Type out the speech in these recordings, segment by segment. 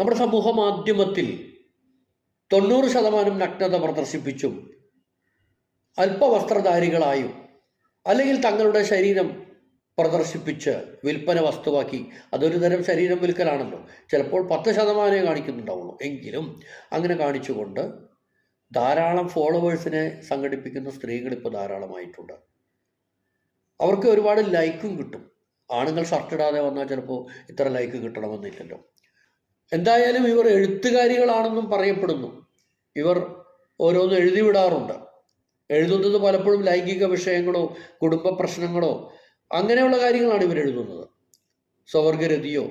നമ്മുടെ സമൂഹ മാധ്യമത്തിൽ തൊണ്ണൂറ് ശതമാനം നഗ്നത പ്രദർശിപ്പിച്ചും അല്പവസ്ത്രധാരികളായും അല്ലെങ്കിൽ തങ്ങളുടെ ശരീരം പ്രദർശിപ്പിച്ച് വിൽപ്പന വസ്തുവാക്കി അതൊരു തരം ശരീരം വിൽക്കലാണല്ലോ. ചിലപ്പോൾ പത്ത് ശതമാനമേ കാണിക്കുന്നുണ്ടാവുള്ളൂ. എങ്കിലും അങ്ങനെ കാണിച്ചുകൊണ്ട് ധാരാളം ഫോളോവേഴ്സിനെ സംഘടിപ്പിക്കുന്ന സ്ത്രീകൾ ഇപ്പോൾ ധാരാളമായിട്ടുണ്ട്. അവർക്ക് ഒരുപാട് ലൈക്കും കിട്ടും. ആണുങ്ങൾ ഷർട്ട് ഇടാതെ വന്നാൽ ചിലപ്പോൾ ഇത്ര ലൈക്ക് കിട്ടണമെന്നില്ലല്ലോ. എന്തായാലും ഇവർ എഴുത്തുകാരികളാണെന്നും പറയപ്പെടുന്നു. ഇവർ ഓരോന്ന് എഴുതിവിടാറുണ്ട് എഴുതുന്നത് പലപ്പോഴും ലൈംഗിക വിഷയങ്ങളോ കുടുംബ പ്രശ്നങ്ങളോ അങ്ങനെയുള്ള കാര്യങ്ങളാണ് ഇവർ എഴുതുന്നത്. സ്വവർഗരതിയോ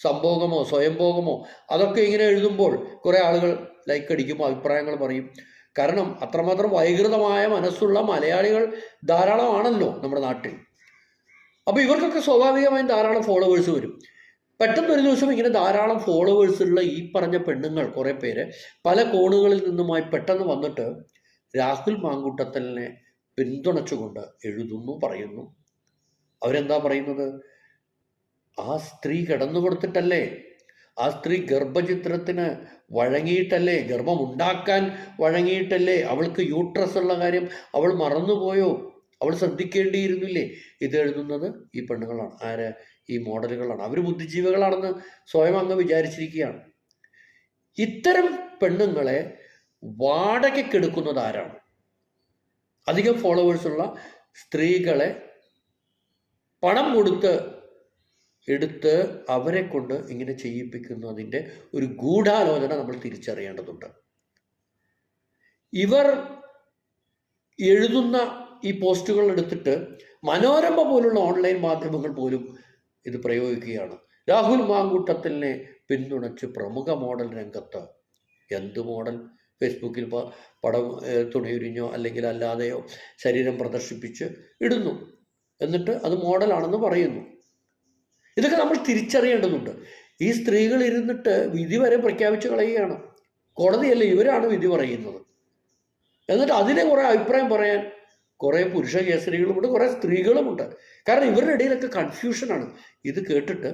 സംഭോഗമോ സ്വയംഭോഗമോ അതൊക്കെ ഇങ്ങനെ എഴുതുമ്പോൾ കുറേ ആളുകൾ ലൈക്ക് അടിക്കും അഭിപ്രായങ്ങൾ പറയും. കാരണം അത്രമാത്രം വൈകൃതമായ മനസ്സുള്ള മലയാളികൾ ധാരാളമാണല്ലോ നമ്മുടെ നാട്ടിൽ. അപ്പോൾ ഇവർക്കൊക്കെ സ്വാഭാവികമായും ധാരാളം ഫോളോവേഴ്സ് വരും. പെട്ടെന്ന് ഒരു ദിവസം ഇങ്ങനെ ധാരാളം ഫോളോവേഴ്സ് ഉള്ള ഈ പറഞ്ഞ പെണ്ണുങ്ങൾ കുറേ പേര് പല കോണുകളിൽ നിന്നുമായി പെട്ടെന്ന് വന്നിട്ട് രാഹുൽ മാങ്കുട്ടത്തലിനെ പിന്തുണച്ചുകൊണ്ട് എഴുതുന്നു പറയുന്നു. അവരെന്താ പറയുന്നത്? ആ സ്ത്രീ കിടന്നു കൊടുത്തിട്ടല്ലേ? ആ സ്ത്രീ ഗർഭചിത്രത്തിന് വഴങ്ങിയിട്ടല്ലേ? ഗർഭമുണ്ടാക്കാൻ വഴങ്ങിയിട്ടല്ലേ? അവൾക്ക് യൂട്രസ് ഉള്ള കാര്യം അവൾ മറന്നുപോയോ? അവൾ ശ്രദ്ധിക്കേണ്ടിയിരുന്നില്ലേ? ഇത് എഴുതുന്നത് ഈ പെണ്ണുങ്ങളാണ്. ആര്? ഈ മോഡലുകളാണ്. അവർ ബുദ്ധിജീവികളാണെന്ന് സ്വയം അങ്ങ് വിചാരിച്ചിരിക്കുകയാണ്. ഇത്തരം പെണ്ണുങ്ങളെ വാടകയ്ക്കെടുക്കുന്നത് ആരാണ്? അധികം ഫോളോവേഴ്സുള്ള സ്ത്രീകളെ പണം കൊടുത്ത് എടുത്ത് അവരെ കൊണ്ട് ഇങ്ങനെ ചെയ്യിപ്പിക്കുന്നതിന്റെ ഒരു ഗൂഢാലോചന നമ്മൾ തിരിച്ചറിയേണ്ടതുണ്ട്. ഇവർ എഴുതുന്ന ഈ പോസ്റ്റുകൾ എടുത്തിട്ട് മനോരമ പോലുള്ള ഓൺലൈൻ മാധ്യമങ്ങൾ പോലും ഇത് പ്രയോഗിക്കുകയാണ്. രാഹുൽ മാങ്കൂട്ടത്തിനെ പിന്തുണച്ച് പ്രമുഖ മോഡൽ രംഗത്ത് എന്ത് മോഡൽ? ഫേസ്ബുക്കിൽ പടം തുണയുരിഞ്ഞോ അല്ലെങ്കിൽ അല്ലാതെയോ ശരീരം പ്രദർശിപ്പിച്ച് ഇടുന്നു. എന്നിട്ട് അത് മോഡലാണെന്ന് പറയുന്നു. ഇതൊക്കെ നമ്മൾ തിരിച്ചറിയേണ്ടതുണ്ട്. ഈ സ്ത്രീകൾ ഇരുന്നിട്ട് വിധി വരെ പ്രഖ്യാപിച്ചു കളയുകയാണ്. കോടതിയല്ല ഇവരാണ് വിധി പറയുന്നത്. എന്നിട്ട് അതിനെ കുറേ അഭിപ്രായം പറയാൻ കുറേ പുരുഷ കേസരികളുമുണ്ട് കുറേ സ്ത്രീകളുമുണ്ട് കാരണം ഇവരുടെ ഇടയിലൊക്കെ കൺഫ്യൂഷനാണ് ഇത് കേട്ടിട്ട്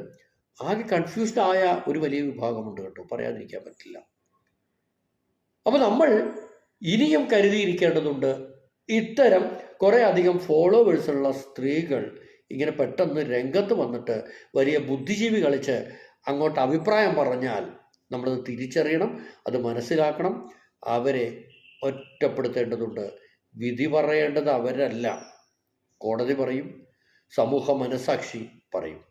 ആകെ കൺഫ്യൂസ്ഡ് ആയ ഒരു വലിയ വിഭാഗമുണ്ട് കേട്ടോ പറയാതിരിക്കാൻ പറ്റില്ല. അപ്പോൾ നമ്മൾ ഇനിയും കരുതിയിരിക്കേണ്ടതുണ്ട് ഇത്തരം കുറേ അധികം ഫോളോവേഴ്സുള്ള സ്ത്രീകൾ ഇങ്ങനെ പെട്ടെന്ന് രംഗത്ത് വന്നിട്ട് വലിയ ബുദ്ധിജീവി കളിച്ച് അങ്ങോട്ട് അഭിപ്രായം പറഞ്ഞാൽ നമ്മളത് തിരിച്ചറിയണം അത് മനസ്സിലാക്കണം അവരെ ഒറ്റപ്പെടുത്തേണ്ടതുണ്ട്. വിധി പറയേണ്ടത് അവരല്ല. കോടതി പറയും സമൂഹ മനസാക്ഷി പറയും.